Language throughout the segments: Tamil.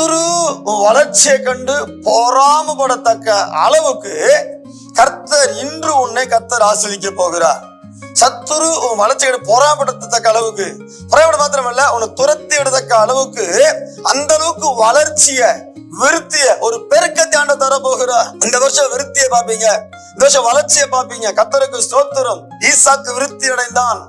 சத்துரு வளர்ச்சியை கண்டு போராமப்படத்தக்க அளவுக்கு கர்த்தர் இன்று உன்னை கர்த்தர் ஆசிரிக்க போகிறார். சத்துரு உன் வளர்ச்சி கண்டு பொறாமப்படத்தக்க அளவுக்கு. பொறாமப்பட மாத்திரமல்ல உன்னை துரத்தி விடத்தக்க அளவுக்கு அந்த அளவுக்கு வளர்ச்சிய விருத்திய ஒரு பெருக்கத்தை தியான தர போகிறார். இந்த வருஷம் விருத்தியை பாப்பீங்க இந்த வருஷம் வளர்ச்சியை பாப்பீங்க கத்தருக்கு ஸ்தோத்திரம். ஈசாக்கு விருத்தி அடைந்தான்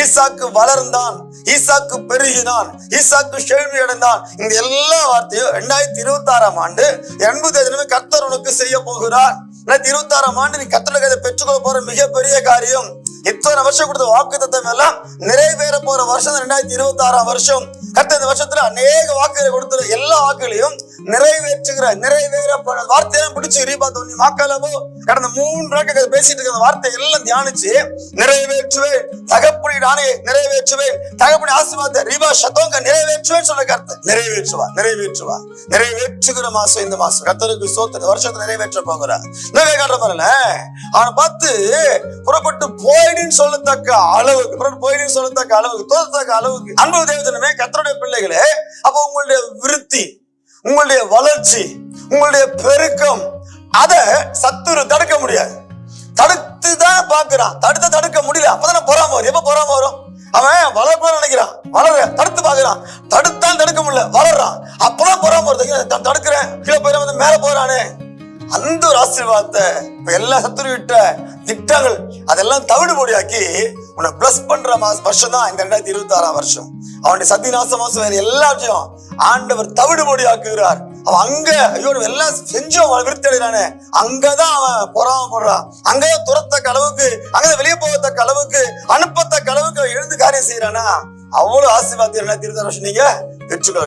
ஈசாக்கு வளர்ந்தான் ஈசாக்கு பெருகினான் ஈசாக்கு செழுமை அடைந்தான். இந்த எல்லா வார்த்தையும் ரெண்டாயிரத்தி இருபத்தி ஆறாம் ஆண்டு எண்பது தினமே கர்த்தர் உனக்கு செய்ய போகிறார். ரெண்டாயிரத்தி இருபத்தி ஆறாம் ஆண்டு நீ கர்த்தருக்கு அதை பெற்றுக்கொள்ள போற மிகப்பெரிய காரியம். இத்தனை வருஷம் கொடுத்த வாக்கு தத்துவம் எல்லாம் நிறைவேற போற வருஷம் ரெண்டாயிரத்தி இருபத்தி ஆறாம் வருஷம். கர்த்த இந்த வருஷத்துல அநேக வாக்குகளை கொடுத்த எல்லா வாக்குகளையும் நிறைவேற்றுகிற நிறைவேற வார்த்தையெல்லாம் பிடிச்சி ரீபா தோனி வாக்காளமோ கடந்த மூன்று நாட்கள் பேசிட்டு இருக்கிற வார்த்தை எல்லாம் தியானிச்சு நிறைவேற்றுவேன் தகப்படி நானே நிறைவேற்றுவேன் தகப்படி ஆசீர்வாத ரீபா சத்தோங்க நிறைவேற்றுவேன் சொல்ல கருத்து. நிறைவேற்றுவா நிறைவேற்றுவா. நிறைவேற்றுகிற மாசம் இந்த மாசம். கத்தருக்கு சோத்து வருஷத்தை நிறைவேற்ற போகிறார். நிறைவே காட்டுற பாருல அவனை பார்த்து புறப்பட்டு போயிடுன்னு சொல்லத்தக்க அளவுக்கு புறப்பட்டு போயிடுன்னு சொல்லத்தக்க அளவுக்கு தோத்தக்க அளவுக்கு அன்பு தேவதனமே கத்தருடைய பிள்ளைகளே அப்போ உங்களுடைய விருத்தி உங்களுடைய வளர்ச்சி உங்களுடைய பெருக்கம் அதை சத்துரு தடுக்க முடியாது. தடுத்து தான் பாக்குறான் தடுத்து தடுக்க முடியல. அப்பதான் பொறாம வரும். எப்ப பொறாம வரும்? அவன் வளர்க்கணும்னு நினைக்கிறான். வளர தடுத்து பாக்குறான் தடுத்தான் தடுக்க முடியல. வளர்றான். அப்பதான் பொறாம வருது. த- தடுக்கிறேன். கீழே போயிடும் வந்து மேல போறானே. அந்த ஒரு ஆசீர்வாதத்தை இப்ப எல்லா சத்துரு விட்ட திட்டங்கள் அதெல்லாம் தவிடுபொடியாக்கி உன்னை பிளஸ் பண்ற மாச வருஷம் தான் இந்த ரெண்டாயிரத்தி இருபத்தி ஆறாம் வருஷம். அவனுடைய சத்தி நாச மாசம் வேற எல்லாத்தையும் ஆண்டவர் தவிடுபொடி ஆக்குகிறார் அவன் அங்க ஐயோ எல்லாம் செஞ்சோம் அவன் விருத்தடைறானே அங்கதான் அவன் பொறாமப்படுறான் அங்கதான் துரத்தக்க அளவுக்கு அங்கதான் வெளியே போகத்தக்க அளவுக்கு அனுப்பத்தக்க அளவுக்கு எழுந்து காரியம் செய்யறானா அவ்வளவு ஆசீர்வாதம் ரெண்டாயிரத்தி இருபத்தி ஆறு வருஷம் நீங்க பெற்றுக்கொள்ள